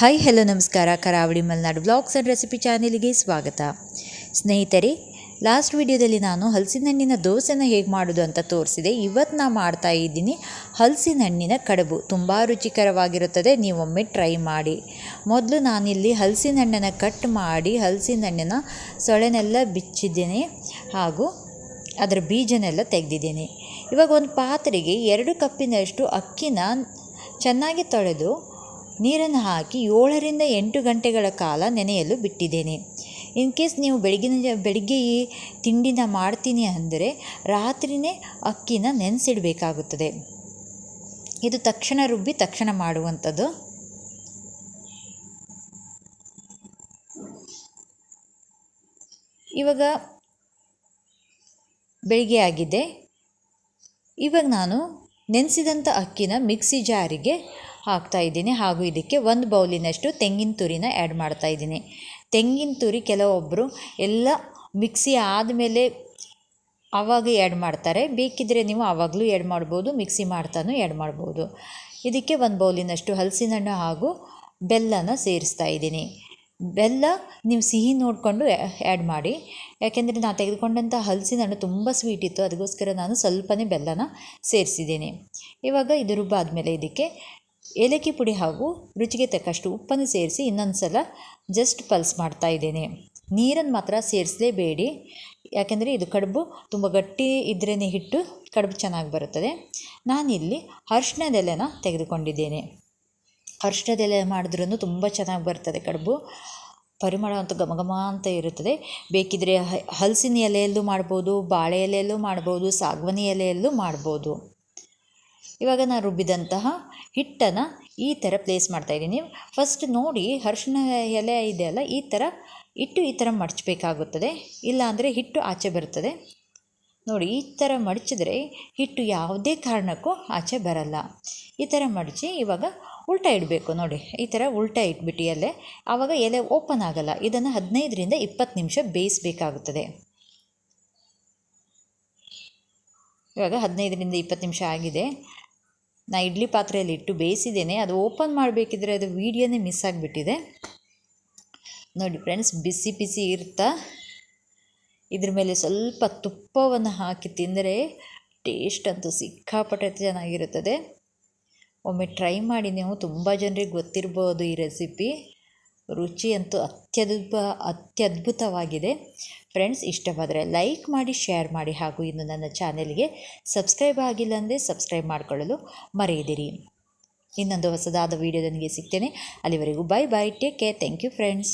Hi hello ನಮಸ್ಕಾರ. ಕರಾವಳಿ Malenadu blogs and recipe ಚಾನೆಲ್ಗೆ ಸ್ವಾಗತ. ಸ್ನೇಹಿತರೆ ಲಾಸ್ಟ್ ವಿಡಿಯೋದಲ್ಲಿ ನಾನು ಹಲಸಿನ ಹಣ್ಣಿನ ದೋಸೆನ ಹೇಗೆ ಮಾಡೋದು ಅಂತ ತೋರಿಸಿದೆ. ಇವತ್ತು ನಾನು ಮಾಡ್ತಾ ಇದ್ದೀನಿ ಹಲಸಿನ ಹಣ್ಣಿನ ಕಡುಬು. ತುಂಬ ರುಚಿಕರವಾಗಿರುತ್ತದೆ. ನೀವೊಮ್ಮೆ ಟ್ರೈ ಮಾಡಿ. ಮೊದಲು ನಾನಿಲ್ಲಿ ಹಲಸಿನ ಹಣ್ಣನ್ನು ಕಟ್ ಮಾಡಿ ಹಲಸಿನ ಹಣ್ಣಿನ ಸೊಳೆನೆಲ್ಲ ಬಿಚ್ಚಿದ್ದೀನಿ ಹಾಗೂ ಅದರ ಬೀಜನೆಲ್ಲ ತೆಗೆದಿದ್ದೀನಿ. ಇವಾಗ ಒಂದು ಪಾತ್ರೆಗೆ ಎರಡು ಕಪ್ಪಿನಷ್ಟು ಅಕ್ಕಿನ ಚೆನ್ನಾಗಿ ತೊಳೆದು ನೀರನ್ನು ಹಾಕಿ ಏಳರಿಂದ ಎಂಟು ಗಂಟೆಗಳ ಕಾಲ ನೆನೆಯಲು ಬಿಟ್ಟಿದ್ದೇನೆ. ಇನ್ ಕೇಸ್ ನೀವು ಬೆಳಗಿನ ಬೆಳಿಗ್ಗೆ ಈ ತಿಂಡಿನ ಮಾಡ್ತೀನಿ ಅಂದರೆ ರಾತ್ರಿನೇ ಅಕ್ಕಿನ ನೆನೆಸಿಡಬೇಕಾಗುತ್ತದೆ. ಇದು ತಕ್ಷಣ ರುಬ್ಬಿ ತಕ್ಷಣ ಮಾಡುವಂಥದ್ದು. ಇವಾಗ ಬೆಳಿಗ್ಗೆ ಆಗಿದೆ. ಇವಾಗ ನಾನು ನೆನೆಸಿದಂಥ ಅಕ್ಕಿನ ಮಿಕ್ಸಿ ಜಾರಿಗೆ ಹಾಕ್ತಾ ಇದ್ದೀನಿ. ಹಾಗೂ ಇದಕ್ಕೆ ಒಂದು ಬೌಲಿನಷ್ಟು ತೆಂಗಿನ ತುರಿನ ಆ್ಯಡ್ ಮಾಡ್ತಾ ಇದ್ದೀನಿ. ತೆಂಗಿನ ತುರಿ ಕೆಲವೊಬ್ಬರು ಎಲ್ಲ ಮಿಕ್ಸಿ ಆದಮೇಲೆ ಆವಾಗ ಆ್ಯಡ್ ಮಾಡ್ತಾರೆ. ಬೇಕಿದ್ದರೆ ನೀವು ಆವಾಗಲೂ ಆ್ಯಡ್ ಮಾಡ್ಬೋದು ಮಿಕ್ಸಿ ಮಾಡ್ತಾನೂ ಆ್ಯಡ್ ಮಾಡ್ಬೋದು. ಇದಕ್ಕೆ ಒಂದು ಬೌಲಿನಷ್ಟು ಹಲಸಿನ ಹಣ್ಣು ಹಾಗೂ ಬೆಲ್ಲನ ಸೇರಿಸ್ತಾ ಇದ್ದೀನಿ. ಬೆಲ್ಲ ನೀವು ಸಿಹಿ ನೋಡಿಕೊಂಡು ಆ್ಯಡ್ ಮಾಡಿ. ಯಾಕೆಂದರೆ ನಾನು ತೆಗೆದುಕೊಂಡಂಥ ಹಲಸಿನ ಹಣ್ಣು ತುಂಬ ಸ್ವೀಟ್ ಇತ್ತು. ಅದಕ್ಕೋಸ್ಕರ ನಾನು ಸ್ವಲ್ಪನೇ ಬೆಲ್ಲನ ಸೇರಿಸಿದ್ದೀನಿ. ಇವಾಗ ಇದು ರುಬ್ಬಾದಮೇಲೆ ಇದಕ್ಕೆ ಏಲಕ್ಕಿ ಪುಡಿ ಹಾಗೂ ರುಚಿಗೆ ತಕ್ಕಷ್ಟು ಉಪ್ಪನ್ನು ಸೇರಿಸಿ ಇನ್ನೊಂದು ಸಲ ಜಸ್ಟ್ ಪಲ್ಸ್ ಮಾಡ್ತಾ ಇದ್ದೇನೆ. ನೀರನ್ನು ಮಾತ್ರ ಸೇರಿಸಲೇಬೇಡಿ. ಯಾಕೆಂದರೆ ಇದು ಕಡುಬು ತುಂಬ ಗಟ್ಟಿ ಇದ್ರೇ ಹಿಟ್ಟು ಕಡುಬು ಚೆನ್ನಾಗಿ ಬರುತ್ತದೆ. ನಾನಿಲ್ಲಿ ಅರ್ಶಿಣದೆಲೆನ ತೆಗೆದುಕೊಂಡಿದ್ದೇನೆ. ಅರ್ಶಿಣದೆಲೆ ಮಾಡಿದ್ರೂ ತುಂಬ ಚೆನ್ನಾಗಿ ಬರ್ತದೆ ಕಡುಬು. ಪರಿಮಳ ಅಂತೂ ಘಮ ಘಮ ಅಂತ ಇರುತ್ತದೆ. ಬೇಕಿದ್ರೆ ಹಲಸಿನ ಎಲೆಯಲ್ಲೂ ಮಾಡ್ಬೋದು, ಬಾಳೆ ಎಲೆಯಲ್ಲೂ ಮಾಡ್ಬೋದು, ಸಾಗವಾನಿ ಎಲೆಯಲ್ಲೂ ಮಾಡ್ಬೋದು. ಇವಾಗ ನಾನು ರುಬ್ಬಿದಂತಹ ಹಿಟ್ಟನ್ನು ಈ ಥರ ಪ್ಲೇಸ್ ಮಾಡ್ತಾಯಿದ್ದೀನಿ ಫಸ್ಟ್ ನೋಡಿ ಅರ್ಶಿಣ ಎಲೆ ಇದೆ ಅಲ್ಲ, ಈ ಥರ ಹಿಟ್ಟು ಈ ಥರ ಮಡಚಬೇಕಾಗುತ್ತದೆ. ಇಲ್ಲಾಂದರೆ ಹಿಟ್ಟು ಆಚೆ ಬರುತ್ತದೆ. ನೋಡಿ, ಈ ಥರ ಮಡಚಿದ್ರೆ ಹಿಟ್ಟು ಯಾವುದೇ ಕಾರಣಕ್ಕೂ ಆಚೆ ಬರಲ್ಲ. ಈ ಥರ ಮಡಚಿ ಇವಾಗ ಉಲ್ಟಾ ಇಡಬೇಕು ನೋಡಿ. ಈ ಥರ ಉಲ್ಟಾ ಇಟ್ಬಿಟ್ಟು ಎಲೆ ಆವಾಗ ಎಲೆ ಓಪನ್ ಆಗಲ್ಲ. ಇದನ್ನು ಹದಿನೈದರಿಂದ ಇಪ್ಪತ್ತು ನಿಮಿಷ ಬೇಯಿಸಬೇಕಾಗುತ್ತದೆ. ಇವಾಗ ಹದಿನೈದರಿಂದ ಇಪ್ಪತ್ತು ನಿಮಿಷ ಆಗಿದೆ. ನಾ ಇಡ್ಲಿ ಪಾತ್ರೆಯಲ್ಲಿ ಇಟ್ಟು ಬೇಯಿಸಿದ್ದೇನೆ. ಅದು ಓಪನ್ ಮಾಡಬೇಕಿದ್ರೆ ಅದು ವೀಡಿಯೋನೇ ಮಿಸ್ ಆಗಿಬಿಟ್ಟಿದೆ. ನೋಡಿ ಫ್ರೆಂಡ್ಸ್, ಬಿಸಿ ಬಿಸಿ ಇರ್ತಾ, ಇದ್ರ ಮೇಲೆ ಸ್ವಲ್ಪ ತುಪ್ಪವನ್ನು ಹಾಕಿ ತಿಂದರೆ ಟೇಸ್ಟ್ ಅಂತೂ ಸಿಕ್ಕಾಪಟ್ಟೆ ಚೆನ್ನಾಗಿರುತ್ತದೆ. ಒಮ್ಮೆ ಟ್ರೈ ಮಾಡಿ ನೀವು, ತುಂಬ ಜನರಿಗೆ ಗೊತ್ತಿರ್ಬೋದು ಈ ರೆಸಿಪಿ. ರುಚಿ ಅಂತೂ ಅತ್ಯದ್ಭುತ, ಅತ್ಯದ್ಭುತವಾಗಿದೆ. ಫ್ರೆಂಡ್ಸ್, ಇಷ್ಟವಾದರೆ ಲೈಕ್ ಮಾಡಿ, ಶೇರ್ ಮಾಡಿ ಹಾಗೂ ಇನ್ನು ನನ್ನ ಚಾನೆಲ್ಗೆ ಸಬ್ಸ್ಕ್ರೈಬ್ ಆಗಿಲ್ಲ ಅಂದರೆ ಸಬ್ಸ್ಕ್ರೈಬ್ ಮಾಡಿಕೊಳ್ಳಲು ಮರೆಯದಿರಿ. ಇನ್ನೊಂದು ಹೊಸದಾದ ವೀಡಿಯೋದೊಂದಿಗೆ ಸಿಗ್ತೇನೆ. ಅಲ್ಲಿವರೆಗೂ bye bye take care thank you friends